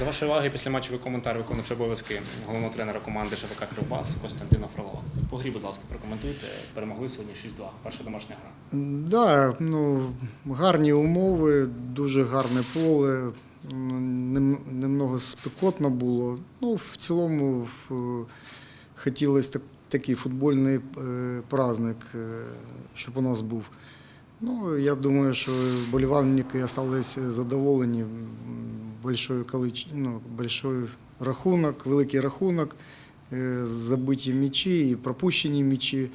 До вашої уваги після матчовий коментар виконуючи обов'язки головного тренера команди ШВК Кривбас Костянтина Фролова. По грі, будь ласка, прокоментуйте. Перемогли сьогодні 6-2. Перша домашня гра. Да, ну, гарні умови, дуже гарне поле. ну, Немного спекотно було. Ну, в цілому хотілося так, такий футбольний е, праздник, е, щоб у нас був. Ну, я думаю, що болівальники залишилися задоволені. Большой, ну, большой рахунок, великий рахунок, е, забиті м'ячі і пропущені м'ячі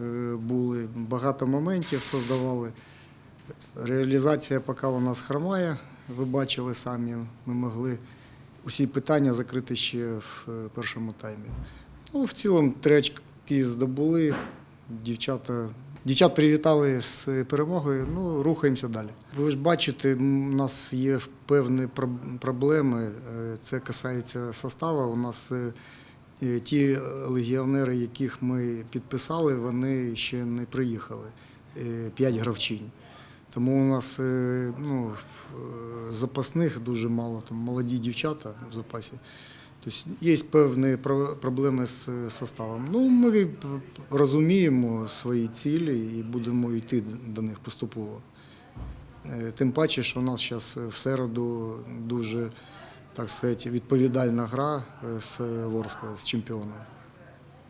е, були. Багато моментів создавали. Реалізація поки у нас хромає. Ви бачили самі, ми могли усі питання закрити ще в е, першому таймі. Ну, в цілому три очки здобули. Дівчата, дівчат привітали з перемогою. Ну, рухаємося далі. Ви ж бачите, у нас є певні проблеми. Е, Це касається составу. У нас е, ті легіонери, яких ми підписали, вони ще не приїхали. Е, П'ять гравчинь. Тому у нас ну, запасних дуже мало, там молоді дівчата в запасі. Тобто є певні проблеми з составом. Ну, ми розуміємо свої цілі і будемо йти до них поступово. Е, Тим паче, що у нас зараз в середу дуже так сказати, відповідальна гра е, з Ворскла, з чемпіоном,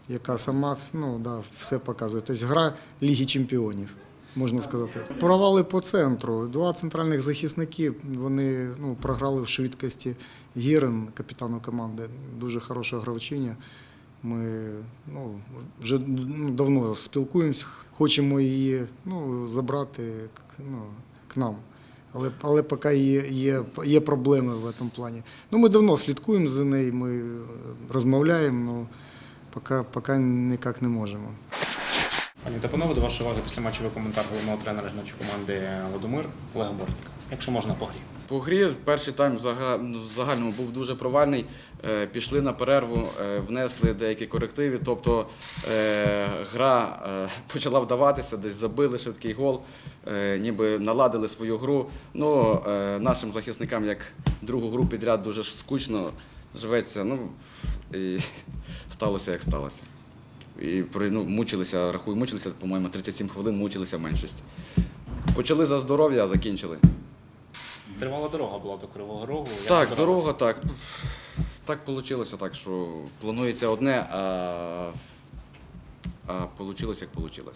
яка сама ну, да, все показує. Тобто гра Ліги Чемпіонів можна сказати. Провали по центру. Два центральних захисники вони ну, програли в швидкості Гірен, капітану команди. Дуже хороша гравчиня. Ми ну, вже ну, давно спілкуємося, хочемо її ну, забрати ну, к нам. Але, але поки є, є, є проблеми в цьому плані. Ну, ми давно слідкуємо за нею, ми розмовляємо, але поки, поки ніяк не можемо. Пані та панове, до вашої уваги після матчовий коментар головного тренера жіночої команди Володимир Олега Бортніка. Якщо можна по грі. По грі перший тайм в зага- в загальному був дуже провальний. Е, Пішли на перерву, е, внесли деякі корективи. Тобто е, гра почала вдаватися, десь забили швидкий гол, ніби наладили свою гру. Ну, нашим захисникам, як другу гру підряд, дуже скучно живеться. Ну, і сталося, як сталося. І ну, мучилися, рахую, мучилися, по-моєму, 37 хвилин мучилися меншість. Почали за здоров'я, а закінчили. Тривала дорога була до Кривого Рогу. Як Так, дорога, так. Так вийшло, так що планується одне, а, а вийшло, як вийшло.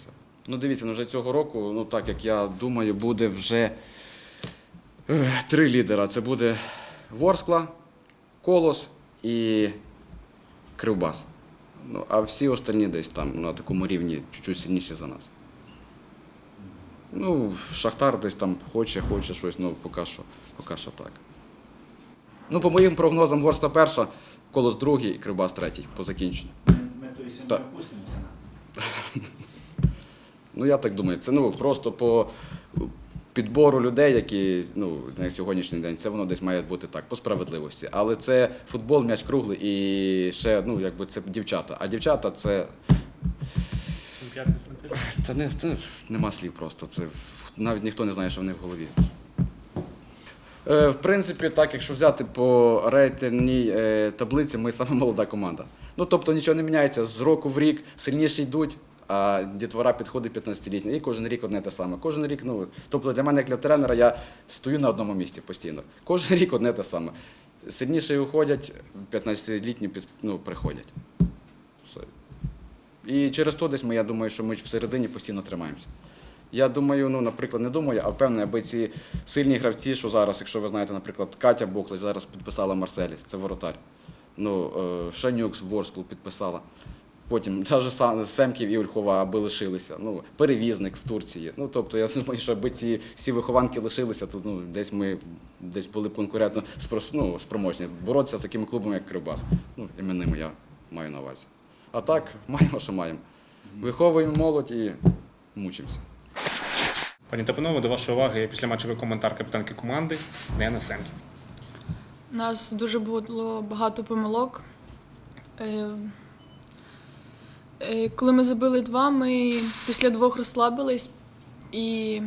Ну, дивіться, ну вже цього року, ну так як я думаю, буде вже е, три лідера. Це буде Ворскла, Колос і Кривбас. Ну, а всі остальні десь там на такому рівні чуть-чуть сильніші за нас. Ну, Шахтар десь там хоче, хоче щось, ну поки що, поки що так. Ну, по моїм прогнозам, Ворскла перша, Колос другий і Кривбас третій по закінченню. Ми то не Так. опустимося на це. Ну, я так думаю, це ну, просто по підбору людей, які ну, на сьогоднішній день, це воно десь має бути так, по справедливості. Але це футбол, м'яч круглий і ще, ну, якби це дівчата. А дівчата це. Та не, це нема слів просто. Це навіть ніхто не знає, що в них в голові. Е, В принципі, так, якщо взяти по рейтинній е, таблиці, ми саме молода команда. Ну, тобто нічого не міняється. З року в рік сильніші йдуть, а дітвора підходить 15-літня. І кожен рік одне те саме. Кожен рік, ну, тобто для мене, як для тренера, я стою на одному місці постійно. Кожен рік одне те саме. Сильніші уходять, 15-літні під, ну, приходять. Все. І через то десь ми, я думаю, що ми всередині постійно тримаємося. Я думаю, ну, наприклад, не думаю, а впевнений, аби ці сильні гравці, що зараз, якщо ви знаєте, наприклад, Катя Боклич зараз підписала Марселі, це воротар. Ну, е, Шанюкс в Ворсклу підписала. Потім навіть сам Семків і Ольхова, аби лишилися. Ну, перевізник в Турції. Ну, тобто, я думаю, що аби ці всі вихованки лишилися, то ну, десь ми десь були б конкурентно спро- ну, спроможні боротися з такими клубами, як Кривбас. Ну, іменними я маю на увазі. А так, маємо, що маємо. Виховуємо молодь і мучимося. Пані Тапанове, до вашої уваги після матчовий коментар капітанки команди Діани Семків. У нас дуже було багато помилок. Е, Коли ми забили два, ми після двох розслабились і,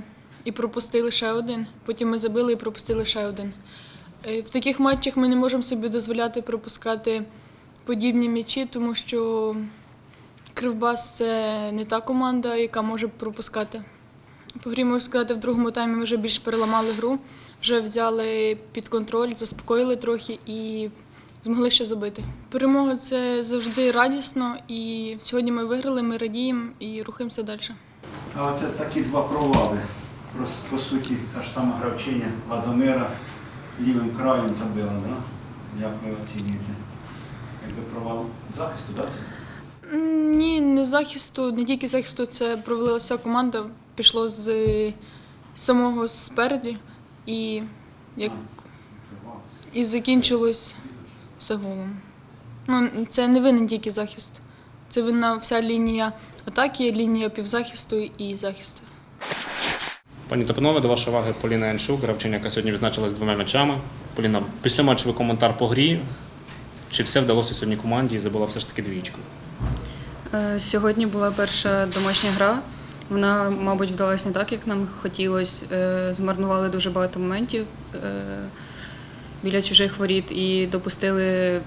і пропустили ще один. Потім ми забили і пропустили ще один. Е, В таких матчах ми не можемо собі дозволяти пропускати подібні м'ячі, тому що Кривбас це не та команда, яка може пропускати. По грі можу сказати, в другому таймі ми вже більш переламали гру, вже взяли під контроль, заспокоїли трохи і змогли ще забити. Перемога це завжди радісно, і сьогодні ми виграли, ми радіємо і рухаємося далі. А оце такі два провали. По, по суті, та ж сама гравчиня Ладомира лівим краєм забила, да? Як ви оцінюєте? Якби провал захисту, так? Це? Ні, не захисту, не тільки захисту, це провалила вся команда, пішло з самого спереді і, як, і закінчилось все голом. Ну, це не винен тільки захист. Це винна вся лінія атаки, лінія півзахисту і захисту. Пані та панове, до вашої уваги Поліна Яншук, гравчиня, яка сьогодні відзначилась двома м'ячами. Поліна, післяматчевий коментар по грі. Чи все вдалося сьогодні команді і забула все ж таки двічку? Е, Сьогодні була перша домашня гра. Вона, мабуть, вдалася не так, як нам хотілося. Е, Змарнували дуже багато моментів е, біля чужих воріт і допустили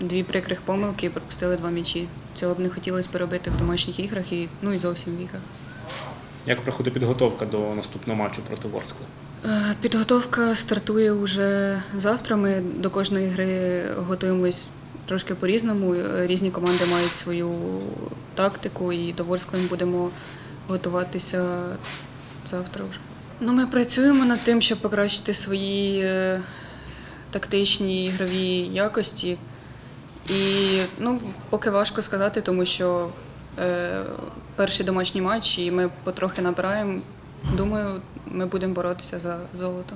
дві прикрих помилки і пропустили два м'ячі. Цього б не хотілося б робити в домашніх іграх і ну і зовсім в іграх. Як проходить підготовка до наступного матчу проти Ворскли? Е, Підготовка стартує вже завтра. Ми до кожної гри готуємось трошки по-різному. Е, Різні команди мають свою тактику, і до Ворскли ми будемо готуватися завтра вже. Ну, ми працюємо над тим, щоб покращити свої е, тактичні ігрові якості. І ну, поки важко сказати, тому що е, перший домашній матч, і ми потрохи набираємо. Думаю, ми будемо боротися за золото.